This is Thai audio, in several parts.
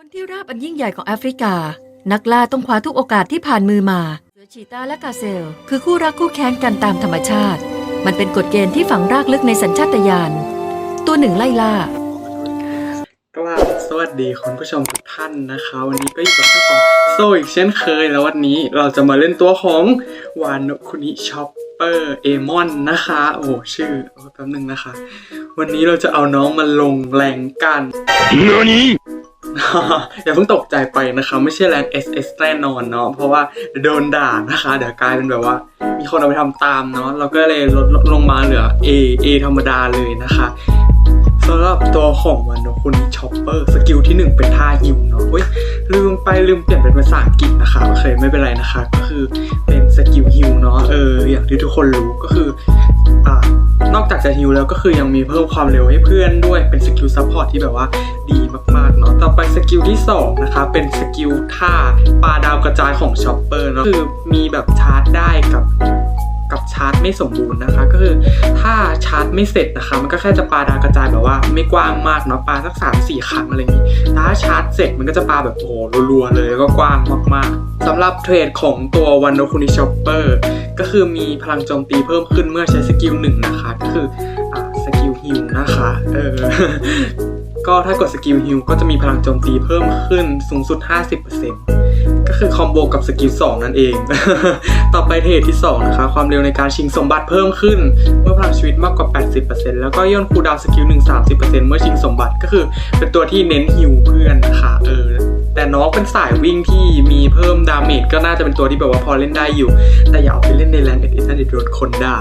บนที่ราบอันยิ่งใหญ่ของแอฟริกา นักล่าต้องคว้าทุกโอกาสที่ผ่านมือมาเสือชีตาและกาเซล คือคู่รักคู่แค้นกันตามธรรมชาติ มันเป็นกฎเกณฑ์ที่ฝังรากลึกในสัญชาตญาณตัวหนึ่งไล่ล่ากราบสวัสดีคุณผู้ชมทุกท่านนะคะ วันนี้ก็อยู่กับเจ้าของโซอีกเช่นเคย แล้ววันนี้เราจะมาเล่นตัวของวานโนคุนิช็อปเปอร์เอมอนนะคะ โอ้ชื่อโอ้แป๊บนึงนะคะ วันนี้เราจะเอาน้องมาลงแรงกัน อย่าเพิ่งตกใจไปนะคะ ไม่ใช่แรง SS แน่นอนเนาะเพราะว่าโดนด่านะคะ เดี๋ยวกลายเป็นแบบว่า มีคนเอาไปทำตามเนาะเราก็เลยลดลงมาเหลือ A A ธรรมดาเลยนะคะสำหรับตัวของวันโนคุนิช็อปเปอร์สกิลที่ 1 เป็นท่าฮิวเนาะเว้ยลืมไปลืมเปลี่ยนเป็นภาษาอังกฤษนะคะโอเคไม่เป็นไรนะคะ ก็คือเป็นสกิลฮิวเนาะเอออย่างที่ทุกคนรู้ก็คืออ่า นอกจากจะฮิวแล้วก็คือยังมีเพิ่มความเร็วให้เพื่อนด้วยเป็นสกิลซัพพอร์ตที่แบบว่าดีมากๆเนาะต่อไปสกิลที่สองนะคะเป็นสกิลท่าปลาดาวกระจายของช็อปเปอร์เนาะคือมีแบบชาร์จได้กับ กับชาร์จไม่สมบูรณ์นะคะ ก็คือถ้าชาร์จไม่เสร็จนะคะ มันก็แค่จะปาดาวกระจายแบบว่าไม่กว้างมากเนาะปาสักสามสี่ครั้งอะไรอย่างนี้ถ้าชาร์จเสร็จมันก็จะปาแบบโอ้โหรัวๆเลยแล้วก็กว้างมากๆสำหรับเทรดของตัววันโนคุนิช็อปเปอร์ก็คือมีพลังโจมตีเพิ่มขึ้นเมื่อใช้สกิลหนึ่งนะคะ ก็คืออสกิลฮิลนะคะเออก็ถ้ากดสกิลฮิลก็จะมีพลังโจมตีเพิ่มขึ้นสูงสุด 50%ก็ คือคอมโบกับสกิล2นั่นเอง ต่อไปเทรดที่ 2 นะคะ ความเร็วในการชิงสมบัติเพิ่มขึ้น เมื่อพลังชีวิตมากกว่า 80%แล้วก็ย่นคูดาวน์สกิล1 30%เมื่อชิงสมบัติก็คือ เป็นตัวที่เน้นฮิวเพื่อนนะคะเออแต่น้องเป็นสายวิ่งที่มีเพิ่มดาเมจก็น่าจะเป็นตัวที่แบบว่าพอเล่นได้อยู่ แต่อย่าเอาไปเล่นในแรงเอ็ดเอ็ดน่าจะโดนคนด่า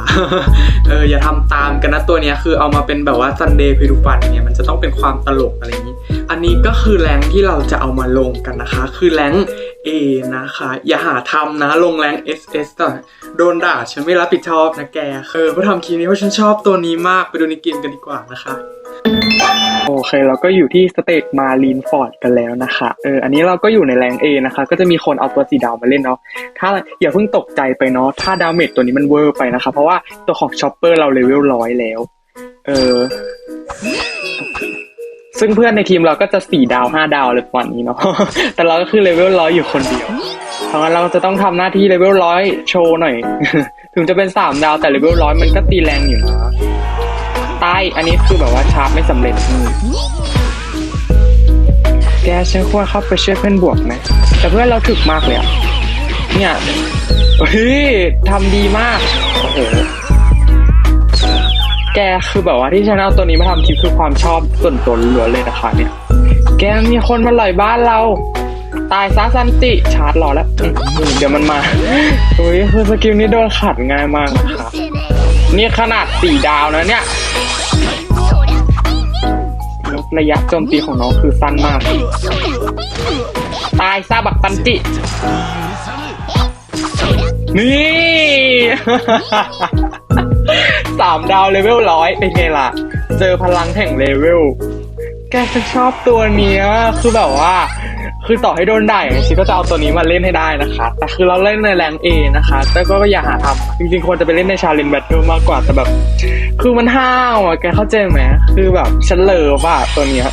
เอออย่าทำตามกันนะตัวเนี้ยคือเอามาเป็นแบบว่าซันเดย์พิรุฟันเนี่ยมันจะต้องเป็นความตลกอะไรอย่างนี้ อันนี้ก็คือแรงที่เราจะเอามาลงกันนะคะ คือแรง A นะคะ อย่าหาทำนะลงแรง SS ต่อโดนด่าฉันไม่รับผิดชอบนะแก เออเพราะทำคลิปนี้เพราะฉันชอบตัวนี้มากไปดูในเกมกันดีกว่านะคะ โอเคเราก็อยู่ที่สเตจมารีนฟอร์ดกันแล้วนะคะ เอออันนี้เราก็อยู่ในแรง A นะคะ ก็จะมีคนเอาตัวสีดาวมาเล่นเนาะ ถ้าอย่าเพิ่งตกใจไปเนาะ ถ้าดาเมจตัวนี้มันเวอร์ไปนะคะ เพราะว่าตัวของช็อปเปอร์เราเลเวลร้อยแล้ว เออ ซึ่งเพื่อนในทีมเราก็จะสี่ดาวห้าดาวเลยประมาณนี้เนาะ แต่เราก็คือเลเวลร้อยอยู่คนเดียว เพราะงั้นเราจะต้องทำหน้าที่เลเวลร้อยโชว์หน่อย ถึงจะเป็นสามดาวแต่เลเวลร้อยมันก็ตีแรงอยู่นะใต้อันนี้คือแบบว่าชาร์จไม่สำเร็จแกฉันควรเข้าไปช่วยเพื่อนบวกไหมแต่เพื่อนเราถึกมากเลยอะเนี่ยเฮ้ยทำดีมากโอ้โห แกคือแบบว่าที่ฉันเอาตัวนี้มาทำคลิปคือความชอบส่วนตัวล้วนเลยนะคะเนี่ย แกมีคนมาหล่อยบ้านเรา ตายซะซันติชาร์จรอแล้วอืมเดี๋ยวมันมาเฮ้ยคือสกิลนี้โดนขัดง่ายมากนะคะนี่ขนาดสี่ดาวนะเนี่ยแล้วระยะโจมตีของน้องคือสั้นมาก ตายซาบักตันตินี่ สามดาวเลเวลร้อยเป็นไงล่ะ เจอพลังแห่งเลเวล แกฉันชอบตัวเนี้ยคือแบบว่า คือต่อให้โดนด่าอย่างนี้ฉันก็จะเอาตัวนี้มาเล่นให้ได้นะคะ แต่คือเราเล่นในแรงเอนะคะแต่ก็อย่าหาทำจริงๆควรจะไปเล่นในชาเลนจ์แบทเทิลมากกว่าแต่แบบ คือมันห้าวอะแกเข้าใจไหมคือแบบฉันเลิฟอะตัวเนี้ย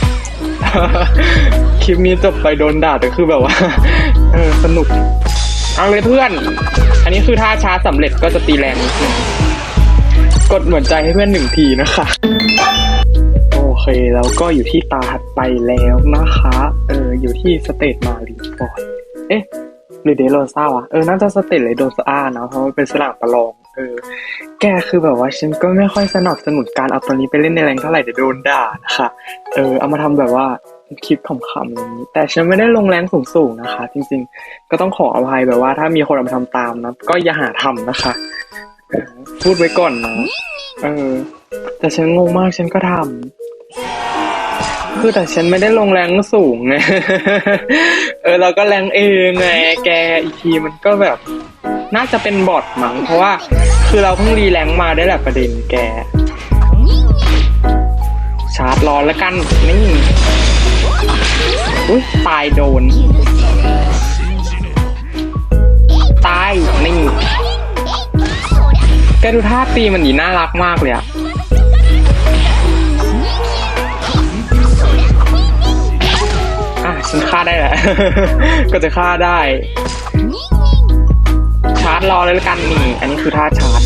คลิปนี้จบไปโดนด่าแต่คือแบบว่าเออสนุกเอาเลยเพื่อน อันนี้คือถ้าชาร์จสำเร็จก็จะตีแรงนิดนึง กดหัวใจให้เพื่อนหนึ่งทีนะคะ โอเคแล้วก็อยู่ที่ตาถัดไปแล้วนะคะ เอออยู่ที่สเตทมารีฟอร์ดเอ๊ะหรือเดโรซ่าวะเออน่าจะสเตทเลยโดซ่านะเพราะมันเป็นสลากประลองเออแกคือแบบว่าฉันก็ไม่ค่อยสนับสนุนการเอาตัวนี้ไปเล่นในแรงเท่าไหร่เดี๋ยวโดนด่านะคะเออเอามาทำแบบว่าคลิปขำๆอย่างนี้ แต่ฉันไม่ได้ลงแรงสูงๆนะคะ จริงๆ ก็ต้องขออภัยแบบว่า ถ้ามีคนเอามาทำตามนะก็อย่าหาทำนะคะ พูดไว้ก่อนนะ เออ แต่ฉันงงมากฉันก็ทำ คือแต่ฉันไม่ได้ลงแรงสูงไง เออ เราก็แรงเองไง แกอีกทีมันก็แบบ น่าจะเป็นบอทมั้ง เพราะว่า คือเราเพิ่งรีแรงมาได้แหละประเด็นแก ชาร์จรอแล้วกัน นี่ อุ้ยตายโดน ตายนี่ แกดูท่าตีมันดีน่ารักมากเลยอะอะฉันฆ่าได้แหละ ก็จะฆ่าได้ ชาร์จรอเลยละกันนี่ อันนี้คือท่าชาร์จ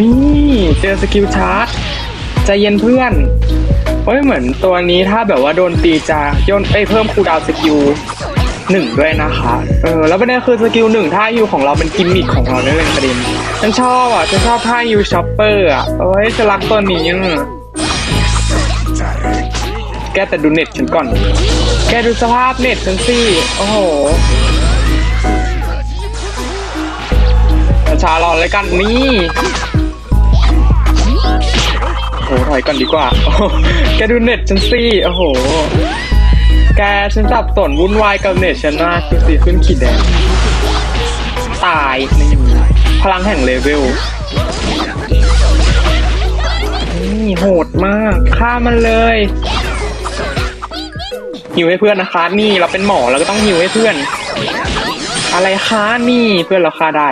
นี่เจอสกิลชาร์จใจเย็นเพื่อนเอ้ยเหมือนตัวนี้ถ้าแบบว่าโดนตีจะย่นเอ้ยเพิ่มคูดาวสกิล หนึ่งด้วยนะคะ เออ แล้วประเด็นคือสกิลหนึ่งท่าฮิวของเราเป็นกิมมิคของเราเนี่ยเลยประเด็นฉันชอบอะ ฉันชอบท่าฮิวช็อปเปอร์อะเอ้ยจะรักตัวนี้แกแต่ดูเน็ตฉันก่อน แกดูสภาพเน็ตฉันสิ โอ้โหชารอเลยกันนี่โอ้โหถอยก่อนดีกว่า แกดูเน็ตฉันสิ โอ้โห แกฉันสับสนวุ่นวายกับเน็ตฉันมากดูสิขึ้นขีดแดง ตายนี่พลังแห่งเลเวล นี่โหดมาก ฆ่ามันเลยหิวให้เพื่อนนะคะ นี่เราเป็นหมอเราก็ต้องหิวให้เพื่อน อะไรคะนี่เพื่อนเราฆ่าได้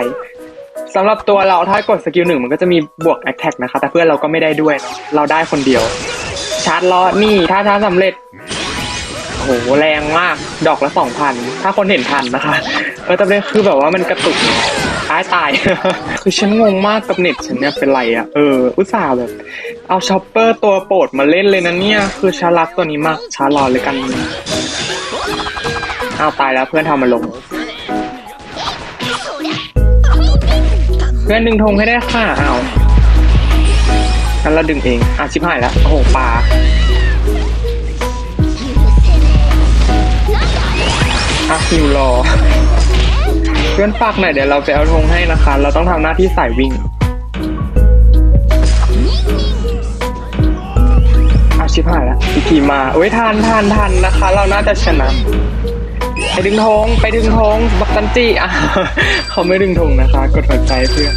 สำหรับตัวเราถ้ากดสกิลหนึ่งมันก็จะมีบวกแอคแท็กนะคะ แต่เพื่อนเราก็ไม่ได้ด้วยเนอะเราได้คนเดียว ชาร์จล้อนี่ถ้าชาร์จสำเร็จ โหแรงมากดอกละสองพันถ้าคนเห็นทันนะคะเออแต่ประเด็นคือแบบว่ามันกระตุกตายตาย คือฉันงงมากกับเน็ตฉันเนี่ยเป็นไรอะ่ะเอออุตส่าห์แบบ เอาช็อปเปอร์ตัวโปรดมาเล่นเลยนะเนี่ย คือชารักตัวนี้มากชารอเลยกันอ้าวตายแล้วเพื่อนทำมาลง เพื่อนดึงธงให้ได้ค่ะอ้างั้นเราดึงเองอะชิบหายแล้วโอ้โหปลา อะอยู่รอ เพื่อนฝากหน่อยเดี๋ยวเราไปเอาธงให้นะคะ เราต้องทำหน้าที่สายวิ่งอาชิบหายแล้วอีกทีมาเว้ยทานทานทานนะคะ เราน่าจะชนะไปดึงธงไปดึงธงบักตันจี้อะเขาไม่ดึงธงนะคะ กดหัวใจเพื่อน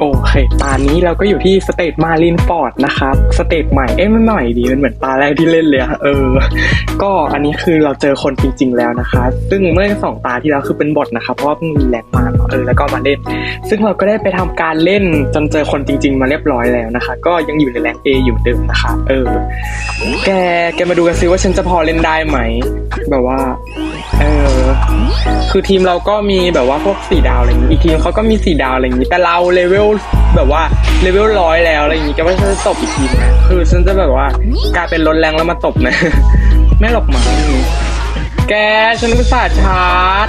โอเคตอนนี้เราก็อยู่ที่สเตทมารินฟอร์ดนะครับ สเตทใหม่ เอ๊ะมันใหม่ดีมันเหมือนตาแรกที่เล่นเลยอะเออ ก็อันนี้คือเราเจอคนจริง ๆ แล้วนะคะ ซึ่งเมื่อสองตาที่แล้วคือเป็นบทนะคะเพราะว่าเพิ่งมีแรงมาเออ แล้วก็มาเล่น ซึ่งเราก็ได้ไปทำการเล่นจนเจอคนจริง ๆ มาเรียบร้อยแล้วนะคะ ก็ยังอยู่ในแรง A อยู่เดิมนะคะ เออ แก แกมาดูกันซิว่าฉันจะพอเล่นได้ไหม แบบว่า เออ คือทีมเราก็มีแบบว่าพวกสี่ดาวอะไรอย่างนี้ อีกทีมเขาก็มีสี่ดาวอะไรอย่างนี้ แต่เราเลเวลแบบว่าเลเวลร้อยแล้วอะไรอย่างนี้แกว่าฉันจะตบอีกทีนะคือฉันจะแบบว่ากลายเป็นลดแรงแล้วมาตบนะ ไม่หรอกมั้งแกฉันอุตส่าชาร์จ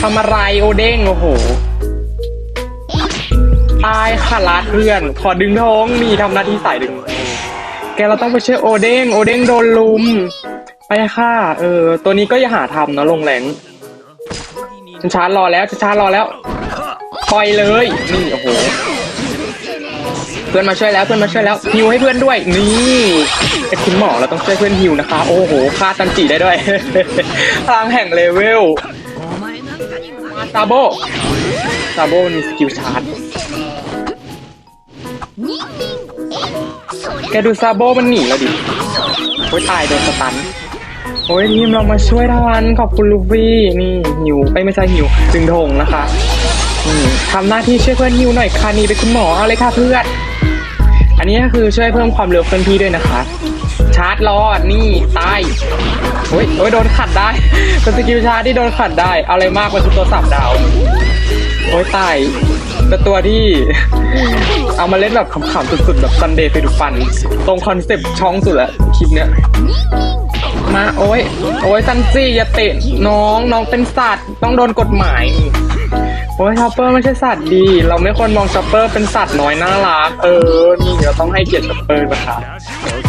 ทำอะไรโอเด้งโอ้โหตายค่ะลาดเพื่อน ขอดึงท้องนี่ทำหน้าที่สายดึง แกเราต้องไปช่วยโอเด้งโอเด้งโดนลุม ไปค่ะ เออ ตัวนี้ก็อย่าหาทำนะลงแรง ฉันชาร์จรอแล้วฉันชาร์จรอแล้วปล่อยเลย นี่โอ้โห เพื่อนมาช่วยแล้วเพื่อนมาช่วยแล้วฮิวให้เพื่อนด้วย นี่ไอ้คุณหมอเราต้องช่วยเพื่อนฮิวนะคะ โอ้โหฆ่าตันจีได้ด้วย พลังแห่งเลเวลมาซาโบซาโบมีสกิลชาร์จแกดูซาโบมันหนีแล้วดิโอ้ยตายโดนสตัน โอ้ยทีมเรามาช่วยทันขอบคุณลูฟี่นี่หิวไม่ไม่ใช่หิวดึงธงนะคะทำหน้าที่ช่วยเพื่อนหิวหน่อยค่ะนี่เป็นคุณหมอเอาเลยค่ะเพื่อนอันนี้ก็คือช่วยเพิ่มความเร็วเคลื่อนที่ด้วยนะคะ ชาร์จรอดนี่ตายโอ้ยโอ้ยโดนขัดได้เป็นสกิลชาร์จที่โดนขัดได้เอาอะไรมากกว่าคือตัวสับดาวโอ้ยตายเป็นตัวที่เอามาเล่นแบบขำๆสุดๆแบบซันเดย์ไปดูฟัน ตรงคอนเซปต์ช่องสุดแหละคลิปเนี้ย มาโอ้ยโอ้ยซันจี้อย่าเตะน้องน้องเป็นสัตว์ต้องโดนกฎหมายโอ้ยชอปเปอร์ไม่ใช่สัตว์ดี เราไม่ควรมองชอปเปอร์เป็นสัตว์น้อยน่ารักเออนี่เราต้องให้เกียรติชอปเปอร์นะคะ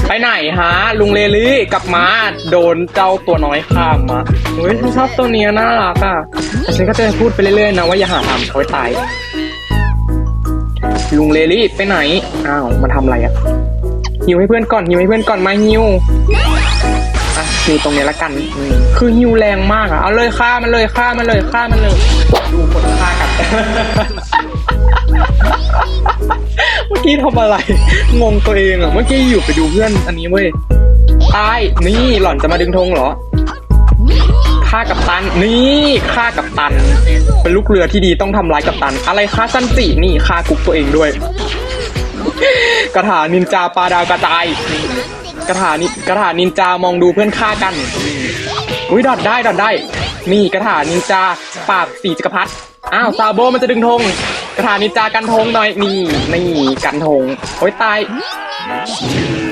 ไปไหนฮะ ลุงเลลี่กลับมาโดนเจ้าตัวน้อยข้ามมาโอ้ยฉันชอบตัวนี้น่ารักอะแต่ฉันก็จะพูดไปเรื่อยๆนะว่าอย่าหาทำเขาตายลุงเลลี่ไปไหนอ้าวมาทำอะไรอะหิวให้เพื่อนก่อนหิวให้เพื่อนก่อนมาหิว ฮิวตรงนี้ละกัน คือฮิวแรงมากอะเอาเลยฆ่ามันเลยฆ่ามันเลยฆ่ามันเลย ดูคนฆ่ากันเมื่อกี้ทำอะไร งงตัวเองอะเมื่อกี้อยู่ไปดูเพื่อนอันนี้เว้ยตายนี่หล่อนจะมาดึงธงเหรอฆ่ากับตัน นี่ฆ่ากับตัน เป็นลูกเรือที่ดีต้องทำร้ายกับตัน อะไรฆ่าสันตินี่ฆ่ากุ๊กตัวเองด้วยกระถานินจาปลาดาวกระจาย กระถานิกระถานินจามองดูเพื่อนฆ่ากัน อุ้ยดอดได้ดอดได้ นี่กระถานินจาปากสีจักรพรรดิ อ้าวซาโบมันจะดึงธงกระถานินจากันธงหน่อย นี่นี่กันธงโอ้ยตาย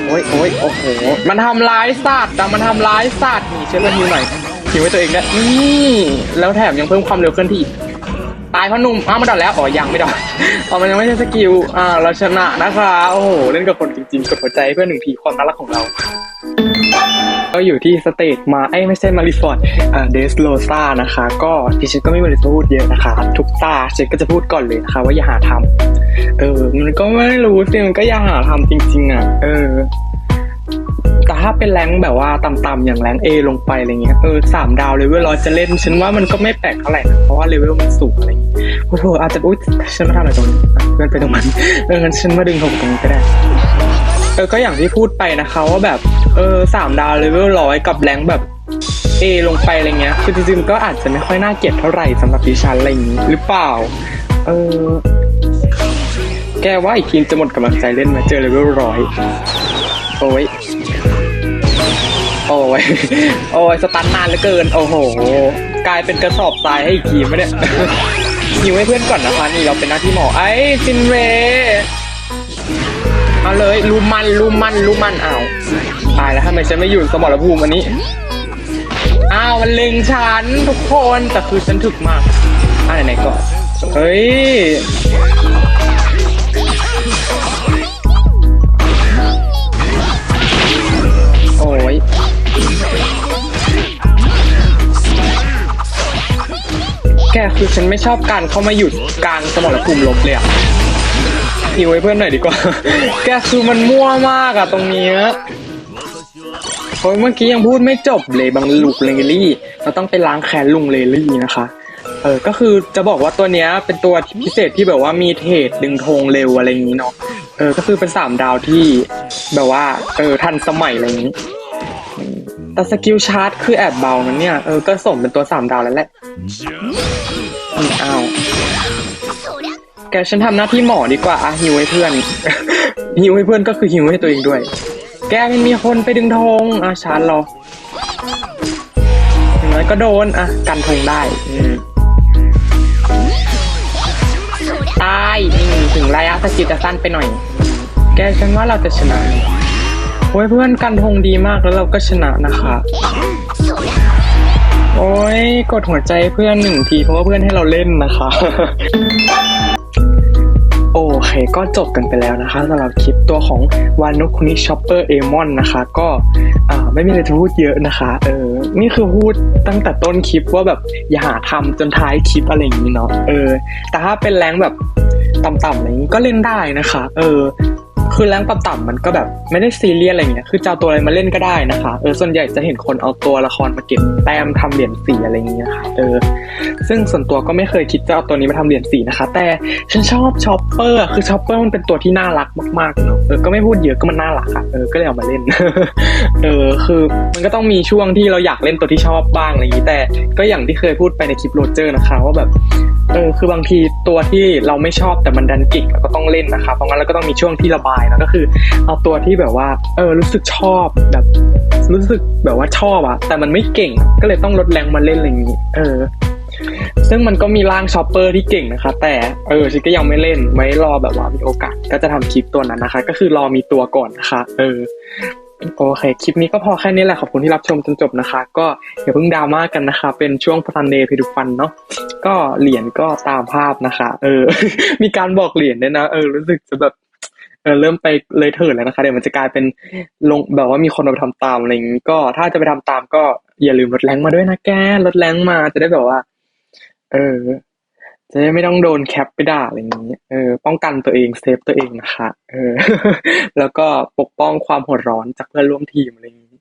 โอ้ยโอ้ยโอ้โห มันทำร้ายสัตว์แต่มันทำร้ายสัตว์ นี่เชื่อเพื่อนฮิวหน่อยฮิวไว้ตัวเองนะนี่ แล้วแถมยังเพิ่มความเร็วเคลื่อนที่ ตายเพราะนุ่มอ้าวมันดอดแล้วอ๋อยังไม่ดอดอ๋อมันยังไม่ใช่สกิลอ่าเราชนะนะคะโอ้โหเล่นกับคนจริงๆกดหัวใจเพื่อนหนึ่งทีความน่ารักของเราก็อยู่ที่สเตจมาไอ้ไม่ใช่มาริฟอร์ดเดสโลซานะคะ ก็ดิฉันก็ไม่มีอะไรพูดเยอะนะคะ ทุกตาฉันก็จะพูดก่อนเลยนะคะ ว่าอย่าหาทำเออ มันก็ไม่รู้สิมันก็อย่าหาทำจริง ๆ อะ เออ แต่ถ้าเป็นแรงแบบว่าต่ำๆอย่างแรงเอลงไปอะไรเงี้ยเออสามดาวเลเวลร้อยจะเล่น ฉันว่ามันก็ไม่แปลกเท่าไหร่นะเพราะว่าเลเวลมันสูงอะไรอย่างงี้โอ้โหอาจจะอุ๊ยฉันมาทำอะไรตรงนี้เพื่อนไปตรงนั้นเอองั้นฉันมาดึงของตรงนี้ก็ได้เออก็อย่างที่พูดไปนะคะว่าแบบเออสามดาวเลเวลร้อยกับแรงแบบเอลงไปอะไรเงี้ยคือจริงๆก็อาจจะไม่ค่อยน่าเกลียดเท่าไหร่สำหรับดิฉันอะไรอย่างงี้หรือเปล่า เออแกว่าอีกทีมจะหมดกำลังใจเล่นไหมเจอเลเวลร้อยโอ้ย โอ้ย โอ้ย สตันนานเหลือเกิน โอ้โห กลายเป็นกระสอบทรายให้อีกทีมไมเนี่ยยิวให้เพื่อนก่อนนะคะนี่เราเป็นหน้าที่หมอ ไอ้ซินเวเอาเลยลุมมันลุมมันลุมมันอ้าวตายแล้วทำไมฉันไม่อยู่สมรภูมิอันนี้ อ้าวมันเล็งฉันทุกคน แต่คือฉันถึกมากอ่าไหนๆก่อนเฮ้ย กคือฉันไม่ชอบการเข้ามาหยุดกลางสมรภูมิลบเลยอะหิวให้เพื่อนหน่อยดีกว่า แกคือมันมั่วมากอะตรงนี้ยโอ้ยเมื่อกี้ยังพูดไม่จบเลยบางลูกเลลี่ เราต้องไปล้างแค้นลุงเลลี่นะคะ เออ ก็คือจะบอกว่าตัวเนี้ยเป็นตัวพิเศษที่แบบว่ามีเทรดดึงธงเร็วอะไรอย่างนี้เนาะ เออ ก็คือเป็นสามดาวที่แบบว่า เออทันสมัยอะไรอย่างนี้ แต่สกิลชาร์จคือแอบเบานะเนี่ย เออ ก็ส่งเป็นตัวสามดาวแล้วแหละอืมอ้าวแกฉันทำหน้าที่หมอดีกว่าอะฮิวให้เพื่อน ฮิวให้เพื่อนก็คือฮิวให้ตัวเองด้วย แกมันมีคนไปดึงธงอะชาร์จเราอย่างน้อยก็โดนอะกันธงได้อืตายถึงระยะสกิลจะสั้นไปหน่อย แกฉันว่าเราจะชนะ โอ้ยเพื่อนกันธงดีมากแล้วเราก็ชนะนะคะ โอ้ยกดหัวใจเพื่อนหนึ่งทีเพราะว่าเพื่อนให้เราเล่นนะคะ โอเคก็จบกันไปแล้วนะคะสำหรับคลิปตัวของวาน o คุนิช็อปเปอร์เอมอนนะคะ ก็ไม่มีอะไรจะพูดเยอะนะคะ เออ นี่คือพูดตั้งแต่ต้นคลิปว่าแบบอย่าหาทำจนท้ายคลิปอะไรอย่างนี้เนาะ เออ แต่ถ้าเป็นแรงแบบต่ำๆอะไรอย่างนี้ก็เล่นได้นะคะ เออ คือแรงต่ำๆมันก็แบบไม่ได้ซีเรียสอะไรเงี้ย คือจะเอาตัวอะไรมาเล่นก็ได้นะคะ เออ ส่วนใหญ่จะเห็นคนเอาตัวละครมาเก็บแต้มทำเหรียญสีอะไรเงี้ยค่ะ เออ ซึ่งส่วนตัวก็ไม่เคยคิดจะเอาตัวนี้มาทำเหรียญสีนะคะ แต่ฉันชอบชอปเปอร์ คือชอปเปอร์มันเป็นตัวที่น่ารักมากๆเนาะเออ ก็ไม่พูดเยอะก็มันน่ารักอะเออ ก็เลยเอามาเล่น เออ คือมันก็ต้องมีช่วงที่เราอยากเล่นตัวที่ชอบบ้างอะไรอย่างนี้ แต่ก็อย่างที่เคยพูดไปในคลิปโรเจอร์นะคะว่าแบบเออคือบางทีตัวที่เราไม่ชอบแต่มันดันกิกเราก็ต้องเล่นนะคะเพราะงั้นเราก็ต้องมีช่วงที่ระบายนะก็คือ เอาตัวที่แบบว่า เออรู้สึกชอบแบบ รู้สึกแบบว่าชอบอะแต่มันไม่เก่งก็เลยต้องลดแรงมาเล่นอะไรอย่างนี้ เออ ซึ่งมันก็มีร่างชอปเปอร์ที่เก่งนะคะ แต่เออฉันก็ยังไม่เล่นไว้รอแบบว่ามีโอกาสก็จะทำคลิปตัวนั้นนะคะ ก็คือรอมีตัวก่อนนะคะ เออโอเค คลิปนี้ก็พอแค่นี้แหละ ขอบคุณที่รับชมจนจบนะคะ ก็อย่าเพิ่งดราม่ากันนะคะ เป็นช่วงพันเดย์เพดุฟันเนาะ ก็เหรียญก็ตามภาพนะคะ เออ มีการบอกเหรียญด้วยนะ เออ รู้สึกจะแบบ เริ่มไปเลยเถิดแล้วนะคะ เดี๋ยวมันจะกลายเป็นลงแบบว่ามีคนเอาไปทำตามอะไรอย่างนี้ก็ถ้าจะไปทำตามก็อย่าลืมลดแรงมาด้วยนะแกลดแรงมาจะได้แบบว่า เออ จะได้ไม่ต้องโดนแคปไปด่าอะไรอย่างนี้เออป้องกันตัวเองเซฟตัวเองนะคะเออ แล้วก็ปกป้องความหัวร้อนจากเพื่อนร่วมทีมอะไรอย่างนี้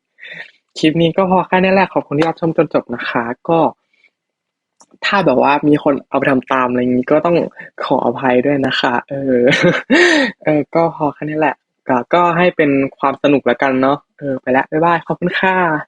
คลิปนี้ก็พอแค่นี้แหละขอบคุณที่รับชมจนจบนะคะ ก็ ถ้าแบบว่ามีคนเอาไปทำตามอะไรอย่างนี้ก็ต้องขออภัยด้วยนะคะ เออ เออ ก็พอแค่นี้แหละ ก็ก็ให้เป็นความสนุกแล้วกันเนาะ เออ ไปแล้วบ๊ายบาย ขอบคุณค่ะ